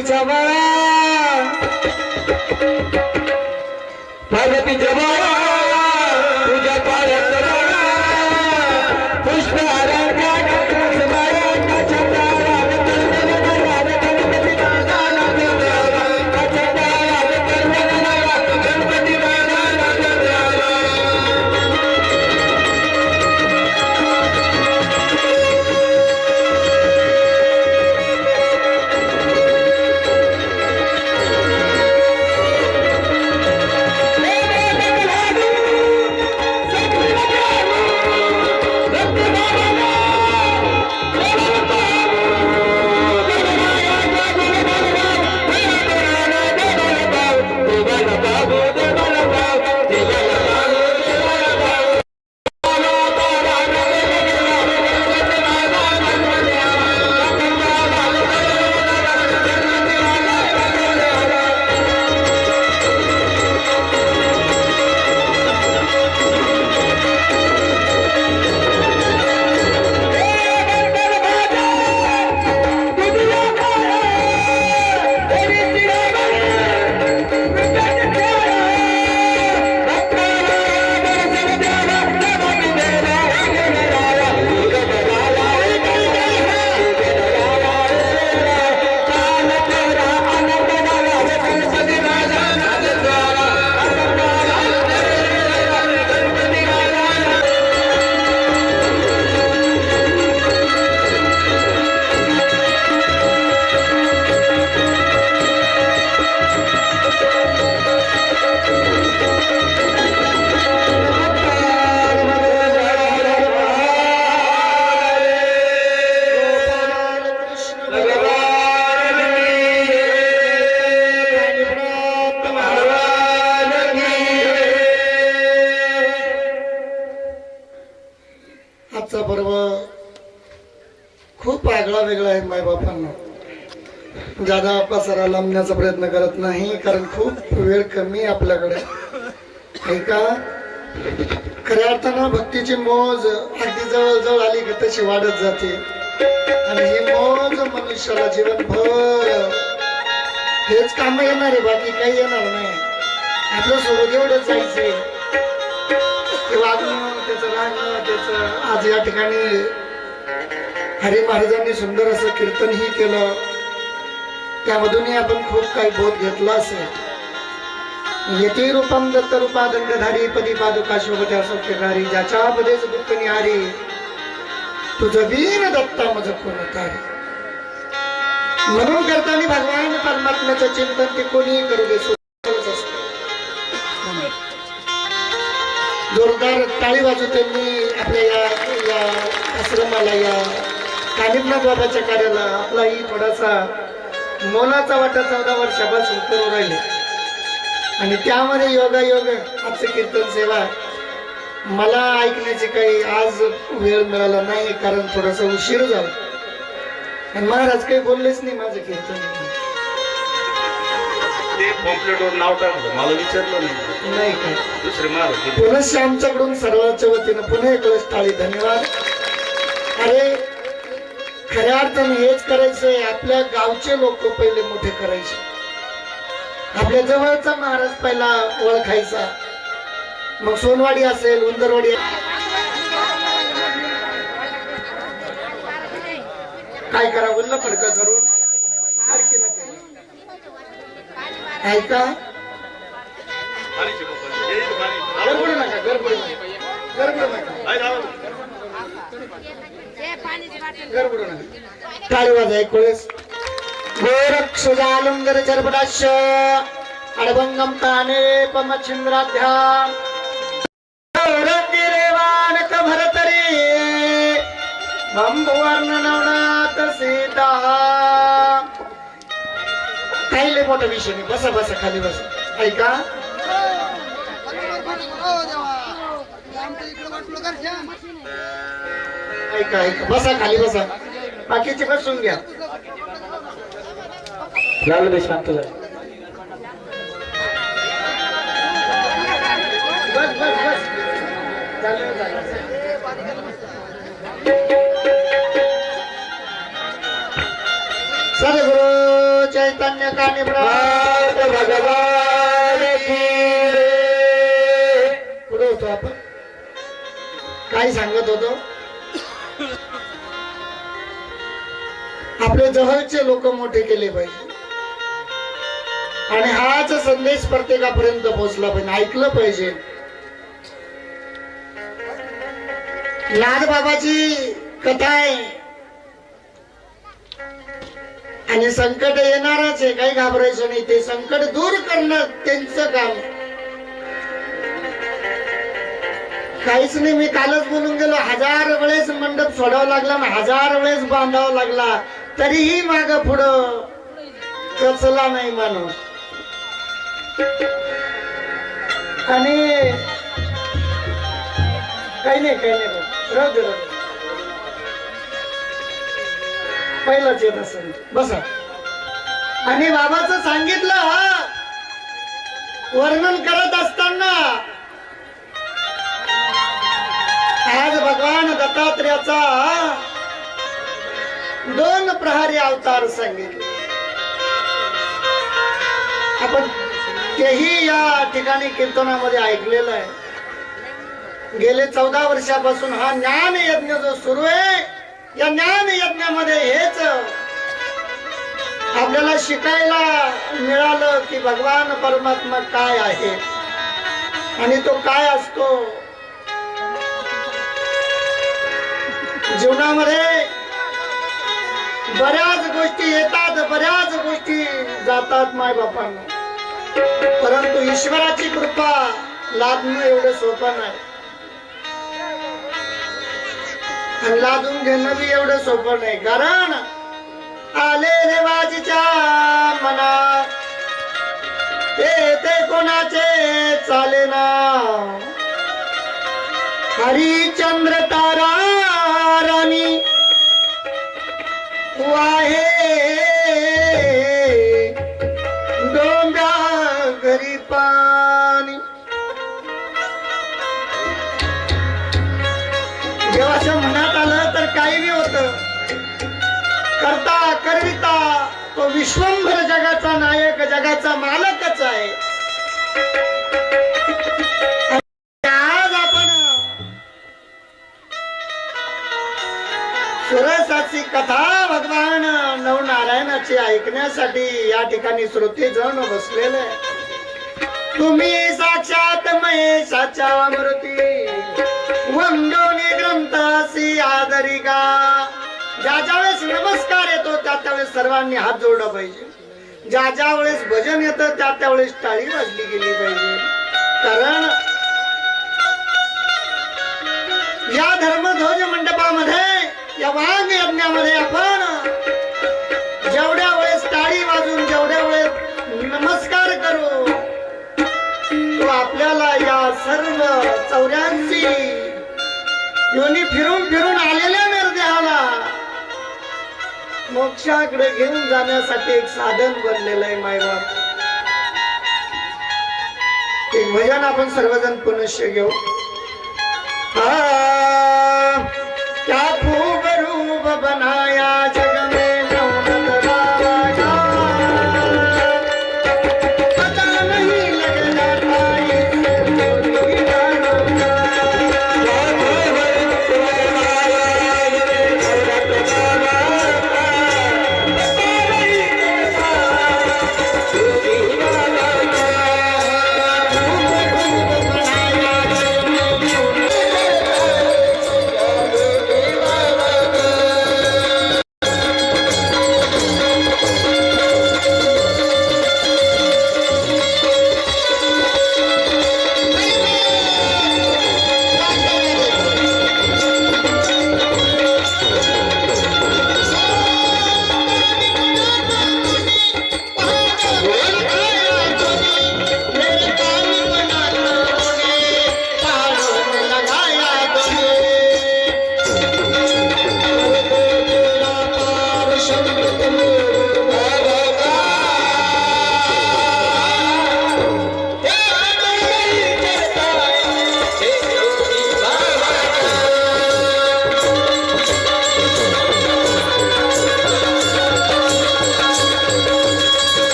पार्वतीच्या बाळा. माझ्या पार्वतीच्या बाळा. तुझ्या पाया जादा लांबण्याचा प्रयत्न करत नाही कारण खूप वेळ कमी आपल्याकडे. ऐका खऱ्या अर्थानं भक्तीची मोज अगदी जवळजवळ आली की तशी वाढत जाते. आणि ही मोज मनुष्याला जीवनभर हेच काम येणार आहे बाकी काही येणार नाही. आपल्यासोबत एवढंच जायचंय. ते वागणं त्याचं राहणं त्याचं आज या ठिकाणी हरी महाराजांनी सुंदर असं कीर्तनही केलं. त्यामधूनही आपण खूप काही बोध घेतला असेल. येते रूपम दत्त रूपा दंडधारी पदी पादुका शोभत्या सौख्यकारी ज्याच्या पदेच दुःख निहारी तुझं वीर दत्ता माझं कोणतारी म्हणून करताना भगवान परमात्म्याचं चिंतन ते कोणीही करू दे असतं. जोरदार टाळी वाजू त्यांनी आपल्या या या आश्रमाला या कानिमनाथ बाबाच्या कार्याला आपलाही थोडासा मोलाचा वाटा चौदा वर्षापासून करू राहिले. आणि त्यामध्ये योगा योग आजचं कीर्तन सेवा मला ऐकण्याची काही आज वेळ मिळाला नाही कारण थोडासा उशीर झाला. आणि महाराज काही बोललेच नाही माझं कीर्तन. ते पॉम्पलेटवर नाव टाकलं मला विचारलं नाही. नाही काय दुसरे मार पुनश्च आमच्याकडून सर्वांच्या वतीनं पुन्हा एक वेळेस टाळी धन्यवाद. अरे खऱ्या अर्थाने हेच करायचंय आपल्या गावचे लोक पहिले मोठे करायचे. आपल्या जवळचा महाराज पहिला ओळखायचा. मग सोनवाडी असेल उंदरवाडी काय करा उल्ला फडका करून? ऐका. गडबड नका गडबड नका गडबड नका. गडबड नका. टाळी वाजा एक वेळेस गोरक्षुजालंगर चरपटाश अडभंगम ताने पमचिंद्राध्यान गिरेवानक भरतरी बंबुवर्ण नवनाथ सीता काही लय मोठा विषय नाही बसा बसा खाली बसा ऐका ऐका ऐका. बसा खाली बसा. बाकीचे बसून घ्या. लाल शांत झाले. बस बस बस. झालं झालं सद्गुरु चैतन्य कानी भगवान. पुढे होतो आपण? काय सांगत होतो? आपले जवळचे लोक मोठे केले पाहिजे. आणि हाच संदेश प्रत्येकापर्यंत पोहोचला पाहिजे ऐकलं पाहिजे. नाथ बाबाची कथा आहे. आणि संकट येणारच आहे काही घाबरायचं नाही. ते संकट दूर करणं त्यांचं काम आहे. काहीच नाही मी कालच बोलून गेलो. हजार वेळेस मंडप सोडावा लागला हजार वेळेस बांधावा लागला. तरीही माग पुढं कचला नाही माणूस. आणि काही नाही काही नाही राहू दे. पहिलाच येत असेल. बसा. आणि बाबाचं सांगितलं वर्णन करत असताना भगवान दत्तात्र्याचा दोन प्रहारी अवतार सांगितले. आपण तेही या ठिकाणी कीर्तनामध्ये ऐकलेलं आहे. गेले चौदा वर्षापासून हा ज्ञान यज्ञ जो सुरू आहे या ज्ञान यज्ञामध्ये हेच आपल्याला शिकायला मिळालं की भगवान परमात्मा काय आहे आणि तो काय असतो जीवनामध्ये बऱ्याच गोष्टी येतात बऱ्याच गोष्टी जातात माय बापांना. परंतु ईश्वराची कृपा लादणं एवढं सोपं नाही. आणि लादून घेणं बी एवढं सोपं नाही. कारण आले देवाजीच्या मनात. ते ते कोणाचे चाले ना हरिचंद्र तारा राणी वाहे. डोंब्या घरी पाणी. देवाच्या मनात आलं तर काही नाही होत. करता करविता तो विश्वंभर जगाचा नायक जगाचा मालकच आहे. सुरसाची कथा भगवान नवनारायणाची ऐकण्यासाठी या ठिकाणी श्रोते जण बसलेले. तुम्ही साक्षात महेशाच्या अमृती वंदोनी ग्रंथासी आदरिका. ज्या ज्या वेळेस नमस्कार येतो त्या त्यावेळेस सर्वांनी हात जोडला पाहिजे. ज्या ज्या वेळेस भजन येतं त्या त्यावेळेस टाळी वाजली गेली पाहिजे. कारण या धर्मध्वज मंडपामध्ये या वांग यज्ञामध्ये आपण जेवढ्या वेळेस ताळी वाजून जेवढ्या वेळेस नमस्कार करू तो आपल्याला या सर्व चौऱ्याऐंशी योनी फिरून फिरून आलेल्या निर्देहाला मोक्षाकडे घेऊन जाण्यासाठी एक साधन बनलेलं आहे मायबाप ते भजन आपण सर्वजण पुनश्य घेऊ. हा!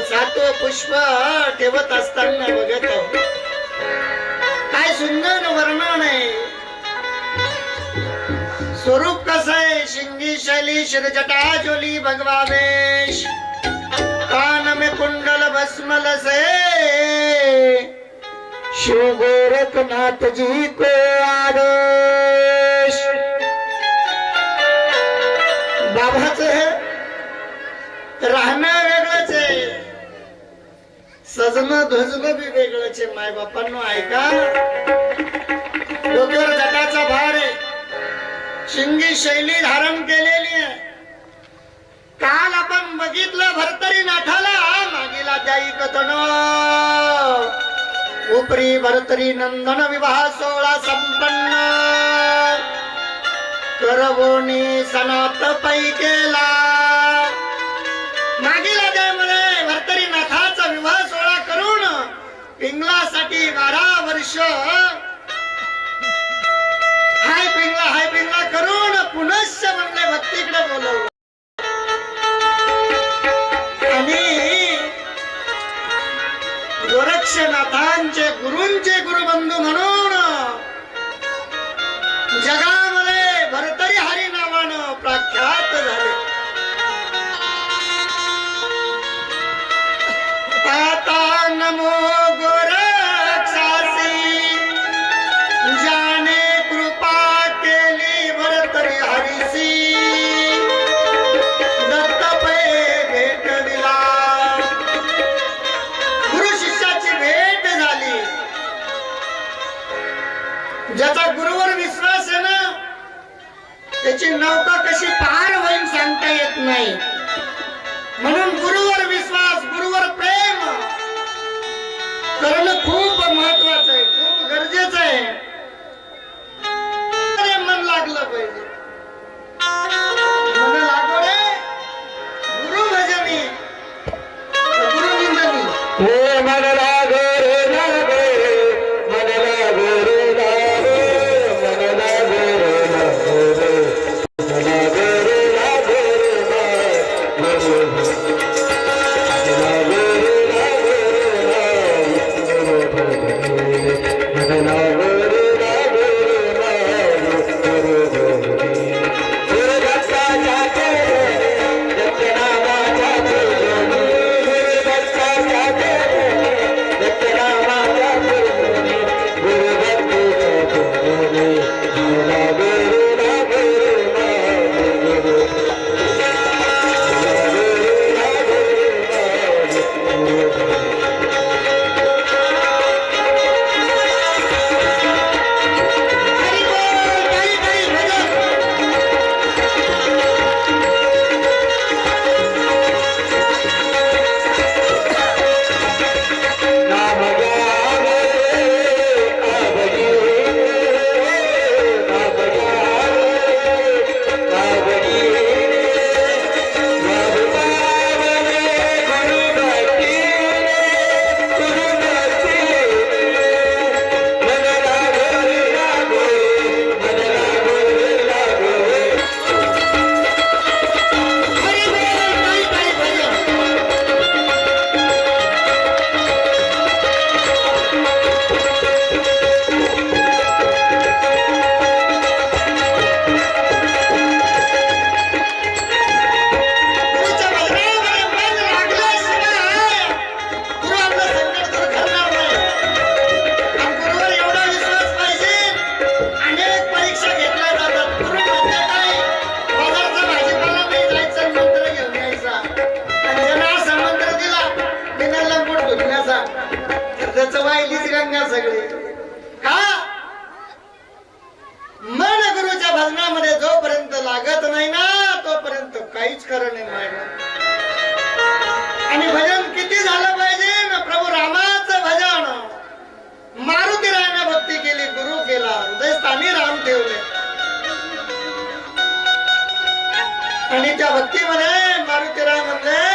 सातो पुष्प ठेवत असताना बघत काय सुंदर वर्णन आहे. स्वरूप कसं आहे? शिंगी शैली शिरजटा जोली भगवा वेश कान में कुंडल भस्मल से. शिव गोरखनाथ जी को आदेश. बाबाच राहणार सजन धजन बी वेगळंच माय बापांनो ऐका. डोक्यावर जटाचा भार आहे. शिंगी शैली धारण केलेली आहे. काल आपण बघितलं भरतरी नाठाला मागीला जाई कथन. उपरी भरतरी नंदन विवाह सोहळा संपन्न. करवोनी सनात पै केला मागीला जाय भरतरी नाथाचा विवाह सोहळा करून पिंगलासाठी बारा वर्ष ज्याचा गुरुवर विश्वास आहे ना? त्याची नौका कशी पार होईल सांगता येत नाही. म्हणून गुरुवर विश्वास गुरुवर प्रेम. करणं खूप उठण्याचा रचवायलीच रंगा सगळे का? मन गुरुच्या भजनामध्ये जोपर्यंत लागत नाही ना तोपर्यंत काहीच खरं नाही मायला आणि भजन किती झालं पाहिजे ना प्रभू रामाचं भजन. मारुती रायाने भक्ती केली गुरु केला हृदयस्थानी राम ठेवले. आणि त्या भक्तीमध्ये मारुती राय म्हणले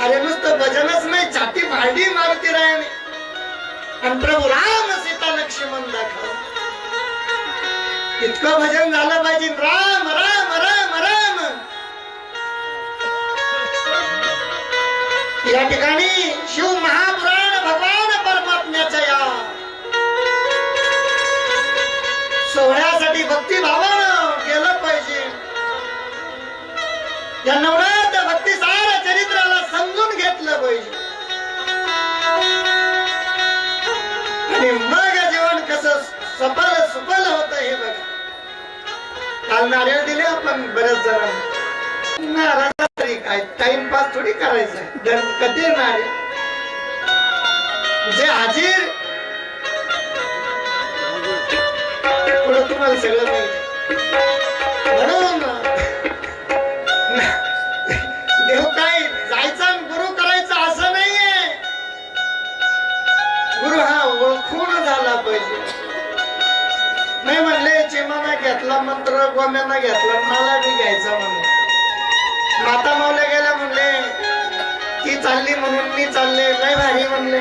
अरे नुसतं भजनच नाही छाती भांडी मारुती रायाने. आणि प्रभू राम सीता लक्ष्मण दाखव. इतकं भजन झालं पाहिजे. राम राम राम राम. या ठिकाणी शिव महापुराण भगवान परमात्म्याच्या या. सोहळ्यासाठी भक्तिभावानं गेलं पाहिजे. या पाहिजे. आणि मग जीवन कस सफल सुफल होत हे बघा. काल नारळ दिले आपण बऱ्याच जणांना. नारळ तरी काय टाइमपास थोडी करायचा दर कधी नारे जे हाजीर. पुढे तुम्हाला सगळं माहिती. म्हणून घेतला मंत्र गोम्यानं घेतला. मला बी घ्यायचा म्हणून. माता मावल्या गेल्या म्हणले ती चालली म्हणून मी चालले लय भारी म्हणले.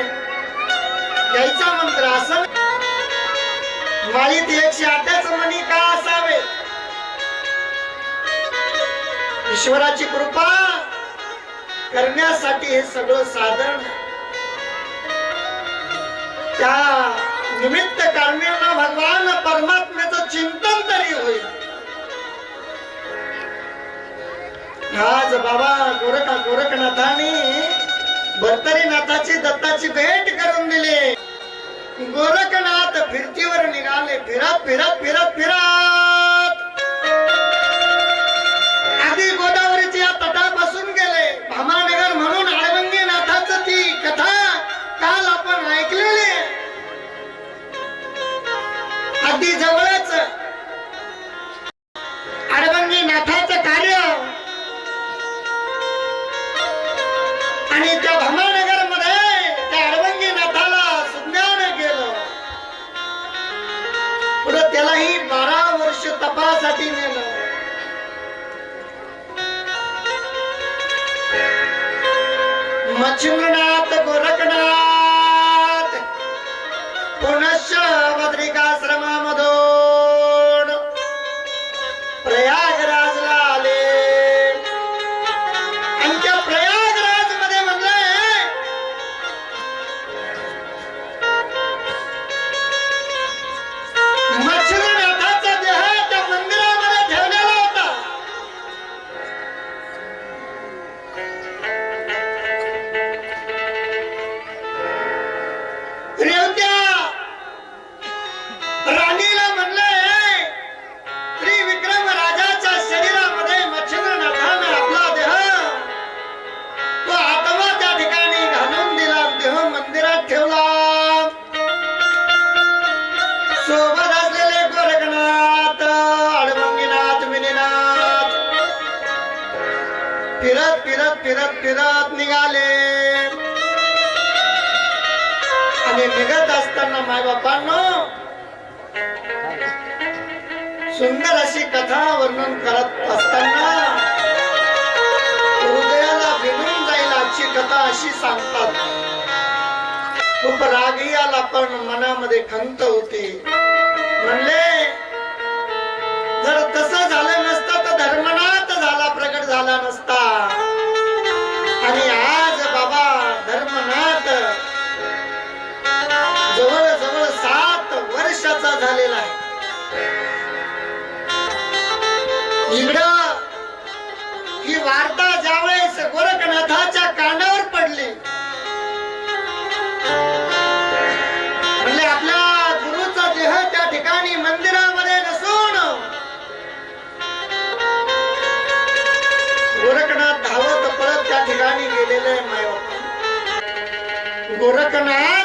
घ्यायचा मंत्र असं माळीत एकशे आठच म्हणी का असावे? ईश्वराची कृपा करण्यासाठी हे सगळं साधन त्या निमित्त कारणानं भगवान परमात्मा चिंतन तरी होईल. आज बाबा गोरखा गोरखनाथांनी भरतरीनाथाची दत्ताची भेट करून दिली. गोरखनाथ फिरतीवर निघाले फिरत फिरत फिरत फिरत आधी गोदावरीच्या या तटापासून गेले. भामानगर म्हणून आळवंगी नाथाच ती कथा काल आपण ऐकलेली आधी जवळ You children फिरत फिरत निघाले. आणि निघत असताना मायबापांनो सुंदर अशी कथा वर्णन करत असताना हृदयाला भिनून जाईल आजची कथा अशी सांगतात. खूप रागी आला पण मनामध्ये खंत होती. म्हणले जर तसं झालं इकडं ही वार्ता ज्यावेळेस गोरखनाथाच्या कानावर पडली म्हणजे आपल्या गुरुचा देह त्या ठिकाणी मंदिरामध्ये नसून गोरखनाथ धावत पळत त्या ठिकाणी गेलेले आहे गोरखनाथ